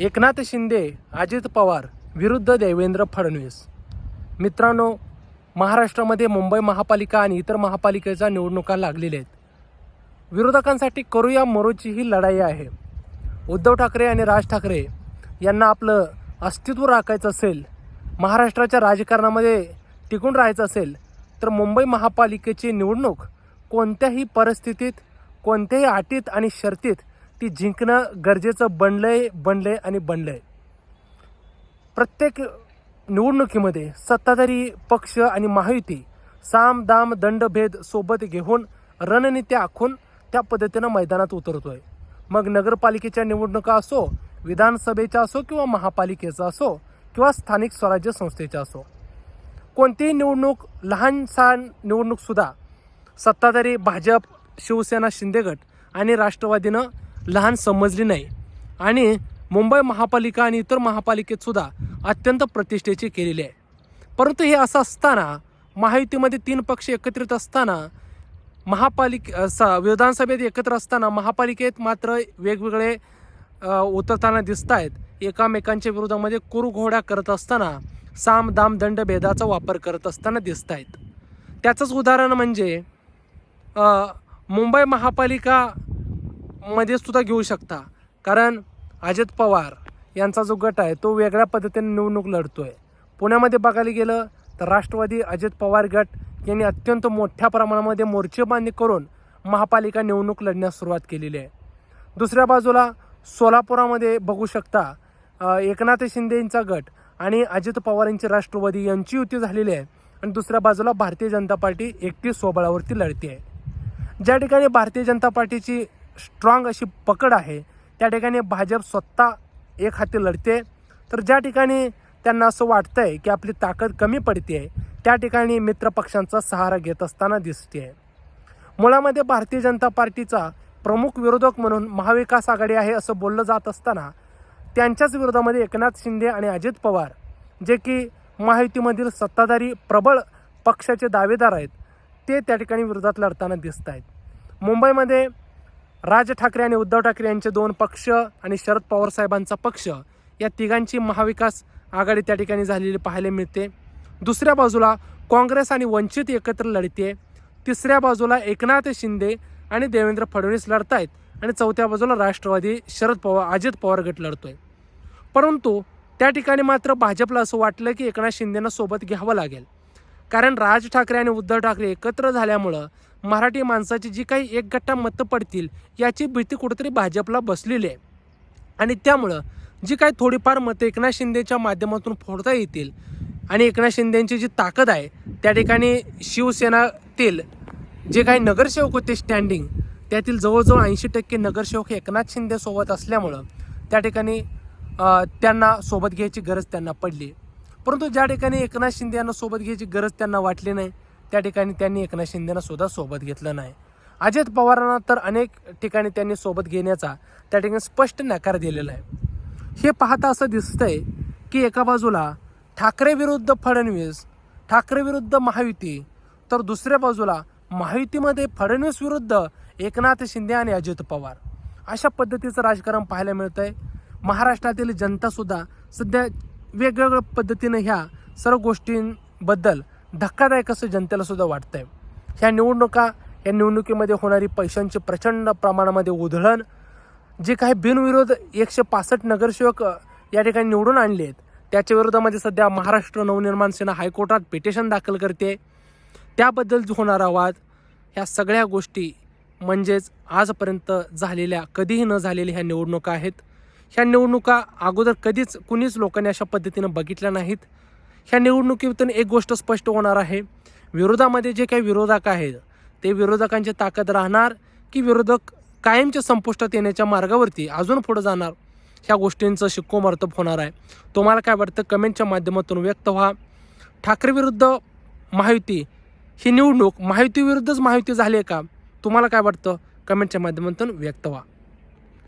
एकनाथ शिंदे अजित पवार विरुद्ध देवेंद्र फडणवीस. मित्रांनो महाराष्ट्रामध्ये मुंबई महापालिका आणि इतर महापालिकेच्या निवडणुका लागलेल्या आहेत. विरोधकांसाठी करूया मरोची ही लढाई आहे. उद्धव ठाकरे आणि राज ठाकरे यांना आपलं अस्तित्व राखायचं असेल महाराष्ट्राच्या राजकारणामध्ये टिकून राहायचं असेल तर मुंबई महापालिकेची निवडणूक कोणत्याही परिस्थितीत कोणत्याही अटीत आणि शर्तीत ती जिंकणं गरजेचं बनलंय बनलंय आणि बनलंय. प्रत्येक निवडणुकीमध्ये सत्ताधारी पक्ष आणि महायुती साम दाम दंडभेद सोबत घेऊन रणनीती आखून त्या पद्धतीनं मैदानात उतरतोय. मग नगरपालिकेच्या निवडणुका असो विधानसभेच्या असो किंवा महापालिकेचा असो किंवा स्थानिक स्वराज्य संस्थेच्या असो. कोणतीही निवडणूक लहान सहान निवडणूकसुद्धा सत्ताधारी भाजप शिवसेना शिंदेगट आणि राष्ट्रवादीनं लहान समजली नाही. आणि मुंबई महापालिका आणि इतर महापालिकेत सुद्धा अत्यंत प्रतिष्ठेची केलेली आहे. परंतु हे असं असताना महायुतीमध्ये तीन पक्ष एकत्रित असताना महापालिक स विधानसभेत एकत्र असताना महापालिकेत मात्र वेगवेगळे उतरताना दिसत आहेत एकामेकांच्या विरोधामध्ये कुरुघोडा करत असताना साम दाम दंड भेदाचा वापर करत असताना दिसत आहेत त्याचंच उदाहरण म्हणजे मुंबई महापालिका मध्ये सुद्धा घेऊ शकता. कारण अजित पवार यांचा जो गट आहे तो वेगळ्या पद्धतीने निवडणूक लढतोय. पुण्यामध्ये बघायला गेलं तर राष्ट्रवादी अजित पवार गट यांनी अत्यंत मोठ्या प्रमाणामध्ये मोर्चेबांधणी करून महापालिका निवडणूक लढण्यास सुरुवात केलेली आहे. दुसऱ्या बाजूला सोलापुरामध्ये बघू शकता एकनाथ एकनाथ शिंदेंचा गट आणि अजित पवार यांची राष्ट्रवादी यांची युती झालेली आहे. आणि दुसऱ्या बाजूला भारतीय जनता पार्टी एकटी सोबळावरती लढते आहे. ज्या ठिकाणी भारतीय जनता पार्टीची स्ट्रॉंग अशी पकड आहे. त्या ठिकाणी भाजप स्वतः एक हाती लढते. तर ज्या ठिकाणी त्यांना असं वाटतं आहे की आपली ताकद कमी पडते आहे त्या ठिकाणी मित्रपक्षांचा सहारा घेत असताना दिसते मुळामध्ये भारतीय जनता पार्टीचा प्रमुख विरोधक म्हणून महाविकास आघाडी आहे असं बोललं जात असताना त्यांच्याच विरोधामध्ये एकनाथ शिंदे आणि अजित पवार जे की महायुतीमधील सत्ताधारी प्रबळ पक्षाचे दावेदार आहेत ते त्या ठिकाणी विरोधात लढताना दिसत आहेत मुंबईमध्ये राज ठाकरे आणि उद्धव ठाकरे यांचे दोन पक्ष आणि शरद पवार साहेबांचा पक्ष या तिघांची महाविकास आघाडी त्या ठिकाणी झालेली पाहायला मिळते. दुसऱ्या बाजूला काँग्रेस आणि वंचित एकत्र लढते तिसऱ्या बाजूला एकनाथ शिंदे आणि देवेंद्र फडणवीस लढत आहेत आणि चौथ्या बाजूला राष्ट्रवादी शरद पवार अजित पवार गट लढतोय. परंतु त्या ठिकाणी मात्र भाजपला असं वाटलं की एकनाथ शिंदेना सोबत घ्यावं लागेल. कारण राज ठाकरे आणि उद्धव ठाकरे एकत्र झाल्यामुळं मराठी माणसाची जी काही एक गट्टा मतं पडतील याची भीती कुठेतरी भाजपला बसलेली आहे. आणि त्यामुळं जी काही थोडीफार मतं एकनाथ शिंदेच्या माध्यमातून फोडता येतील आणि एकनाथ शिंदेची जी ताकद आहे त्या ठिकाणी शिवसेनातील जे काही नगरसेवक होते स्टँडिंग त्यातील जवळजवळ ऐंशी टक्के नगरसेवक हे एकनाथ शिंदेसोबत असल्यामुळं त्या ठिकाणी त्यांना सोबत घ्यायची गरज त्यांना पडली. परंतु ज्या ठिकाणी एकनाथ शिंदे यांना सोबत घ्यायची गरज त्यांना वाटली नाही त्या ठिकाणी त्यांनी एकनाथ शिंदेना सुद्धा सोबत घेतलं नाही. अजित पवारांना तर अनेक ठिकाणी त्यांनी सोबत घेण्याचा त्या ठिकाणी स्पष्ट नकार दिलेला आहे. हे पाहता असं दिसतंय की एका बाजूला ठाकरे विरुद्ध फडणवीस ठाकरे विरुद्ध महायुती तर दुसऱ्या बाजूला महायुतीमध्ये फडणवीस विरुद्ध एकनाथ शिंदे आणि अजित पवार. अशा पद्धतीचं राजकारण पाहायला मिळतंय. महाराष्ट्रातील जनतासुद्धा सध्या वेगवेगळ्या पद्धतीनं ह्या सर्व गोष्टींबद्दल धक्कादायक असं जनतेला सुद्धा वाटतंय. ह्या निवडणुका या निवडणुकीमध्ये होणारी पैशांची प्रचंड प्रमाणामध्ये उधळण जे काही बिनविरोध एकशे पासष्ट नगरसेवक या ठिकाणी निवडून आणले आहेत त्याच्या विरोधामध्ये सध्या महाराष्ट्र नवनिर्माण सेना हायकोर्टात पिटिशन दाखल करते. त्याबद्दल जो होणारा वाद ह्या सगळ्या गोष्टी म्हणजेच आजपर्यंत झालेल्या कधीही न झालेल्या ह्या निवडणुका आहेत. ह्या निवडणुका अगोदर कधीच कुणीच लोकांनी अशा पद्धतीनं बघितल्या नाहीत. ह्या निवडणुकीतून एक गोष्ट स्पष्ट होणार आहे. विरोधामध्ये जे काही विरोधक आहेत ते विरोधकांची ताकद राहणार की विरोधक कायमच्या संपुष्टात येण्याच्या मार्गावरती अजून पुढे जाणार? ह्या गोष्टींचं शिक्कोमर्तब होणार आहे. तुम्हाला काय वाटतं? कमेंटच्या माध्यमातून व्यक्त व्हा. ठाकरे विरुद्ध महायुती ही निवडणूक महायुतीविरुद्धच महायुती झाली आहे का? तुम्हाला काय वाटतं? कमेंटच्या माध्यमातून व्यक्त व्हा.